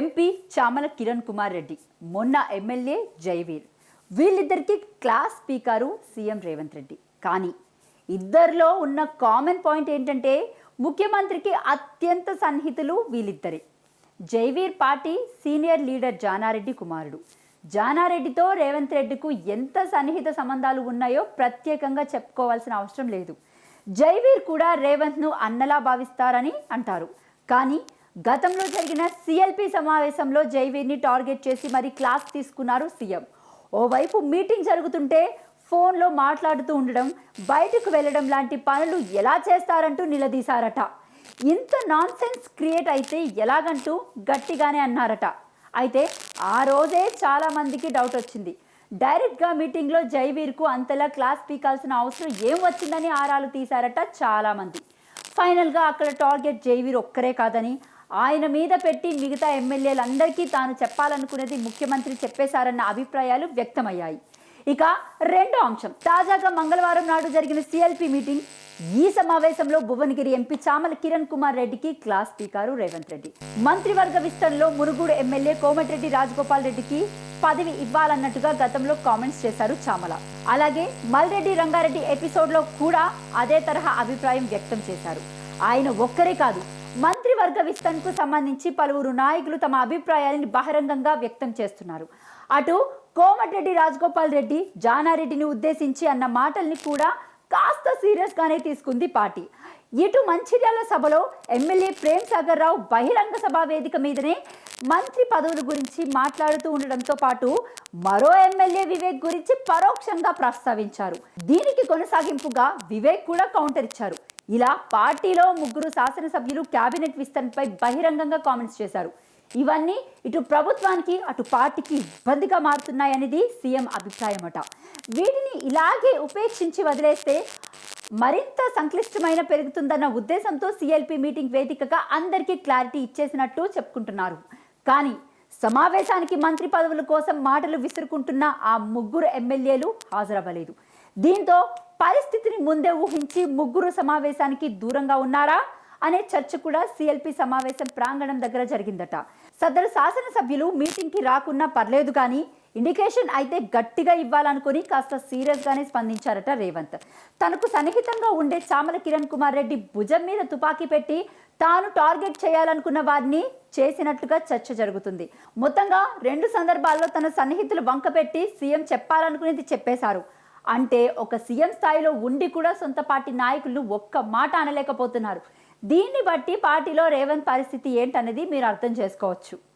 MP Chamala Kiran Kumar Reddy మొన్న MLA Jaiveer వీళ్ళిద్దరికి class speaker CM Revanth Reddy. కానీ ఇద్దరిలో ఉన్న కామన్ పాయింట్ ఏంటంటే ముఖ్యమంత్రికి అత్యంత సన్నిహితులు వీళ్ళిద్దరే. Jaiveer party senior leader Janareddy కుమారుడు. జానారెడ్డితో రేవంత్ రెడ్డికు ఎంత సన్నిహిత సంబంధాలు ఉన్నాయో ప్రత్యేకంగా చెప్పుకోవాల్సిన అవసరం లేదు. జైవీర్ కూడా రేవంత్ను అన్నలా భావిస్తారని అంటారు. కానీ గతంలో జరిగిన సిఎల్పి సమావేశంలో జైవీర్ని టార్గెట్ చేసి మరి క్లాస్ తీసుకున్నారు సీఎం. ఓవైపు మీటింగ్ జరుగుతుంటే ఫోన్లో మాట్లాడుతూ ఉండడం బయటకు వెళ్ళడం లాంటి పనులు ఎలా చేస్తారంటూ నిలదీశారట. ఇంత నాన్ సెన్స్ క్రియేట్ అయితే ఎలాగంటూ గట్టిగానే అన్నారట. అయితే ఆ రోజే చాలామందికి డౌట్ వచ్చింది. డైరెక్ట్గా మీటింగ్లో జైవీర్కు అంతలా క్లాస్ పీకాల్సిన అవసరం ఏం వచ్చిందని ఆరాలు తీశారట చాలామంది ఫైనల్గా అక్కడ టార్గెట్ జైవీర్ ఒక్కరే కాదని ఆయన మీద పెట్టి మిగతా ఎమ్మెల్యేలందరికీ తాను చెప్పాలనుకునేది ముఖ్యమంత్రి చెప్పేశారన్న అభిప్రాయాలు వ్యక్తమయ్యాయి. ఇక రెండో అంశం. తాజాగా మంగళవారం నాడు జరిగిన సిఎల్పి మీటింగ్. ఈ సమావేశంలో భువనగిరి ఎంపీ చామల కిరణ్ కుమార్ రెడ్డికి క్లాస్ స్పీకరు రేవంత్ రెడ్డి. మంత్రివర్గ విస్తరణలో మునుగోడు ఎమ్మెల్యే కోమటిరెడ్డి రాజగోపాల్ రెడ్డికి పదవి ఇవ్వాలన్నట్టుగా గతంలో కామెంట్స్ చేశారు చామల. అలాగే మల్రెడ్డి రంగారెడ్డి ఎపిసోడ్లో కూడా అదే తరహా అభిప్రాయం వ్యక్తం చేశారు. ఆయన ఒక్కరే కాదు వర్గ విస్తరణకు సంబంధించి పలువురు నాయకులు తమ అభిప్రాయాలను బహిరంగంగా వ్యక్తం చేస్తున్నారు. అటు కోమటిరెడ్డి రాజగోపాల్ రెడ్డి జానారెడ్డిని ఉద్దేశించి అన్న మాటల్ని కూడా కాస్త సీరియస్గానే తీసుకుంది పార్టీ. ఇటు మంచిర్యాల సభలో ఎమ్మెల్యే ప్రేమ్ సాగర్ రావు బహిరంగ సభా వేదిక మీదనే మంత్రి పదవుల గురించి మాట్లాడుతూ ఉండడంతో పాటు మరో ఎమ్మెల్యే వివేక్ గురించి పరోక్షంగా ప్రస్తావించారు. దీనికి కొనసాగింపుగా వివేక్ కూడా కౌంటర్ ఇచ్చారు. ఇలా పార్టీలో ముగ్గురు శాసనసభ్యులు కేబినెట్ విస్తరణపై బహిరంగంగా కామెంట్స్ చేశారు. ఇవన్నీ ఇటు ప్రభుత్వానికి అటు పార్టీకి ఇబ్బందిగా మారుతున్నాయనేది సీఎం అభిప్రాయం అట వీటిని ఇలాగే ఉపేక్షించి వదిలేస్తే మరింత సంక్లిష్టమైన పెరుగుతుందన్న ఉద్దేశంతో సిఎల్పి మీటింగ్ వేదికగా అందరికీ క్లారిటీ ఇచ్చేసినట్టు చెప్పుకుంటున్నారు. కానీ సమావేశానికి మంత్రి పదవుల కోసం మాటలు విసురుకుంటున్న ఆ ముగ్గురు ఎమ్మెల్యేలు హాజరవ్వలేదు. దీంతో పరిస్థితిని ముందే ఊహించి ముగ్గురు సమావేశానికి దూరంగా ఉన్నారా అనే చర్చ కూడా సిఎల్పి సమావేశం ప్రాంగణం దగ్గర జరిగిందట. సదరు శాసనసభ్యులు మీటింగ్కి రాకున్నా పర్లేదు కానీ ఇండికేషన్ అయితే గట్టిగా ఇవ్వాలనుకుని కాస్త సీరియస్గానే స్పందించారట రేవంత్. తనకు సన్నిహితంగా ఉండే చామల కిరణ్ కుమార్ రెడ్డి భుజం మీద తుపాకీ పెట్టి తాను టార్గెట్ చేయాలనుకున్న వారిని చేసినట్టుగా చర్చ జరుగుతుంది. మొత్తంగా రెండు సందర్భాల్లో తన సన్నిహితులు వంక పెట్టి సీఎం చెప్పాలనుకునేది చెప్పేశారు. అంటే ఒక సీఎం స్థాయిలో ఉండి కూడా సొంత పార్టీ నాయకులు ఒక్క మాట అనలేకపోతున్నారు. దీన్ని బట్టి పార్టీలో రేవంత్ పరిస్థితి ఏంటనేది మీరు అర్థం చేసుకోవచ్చు.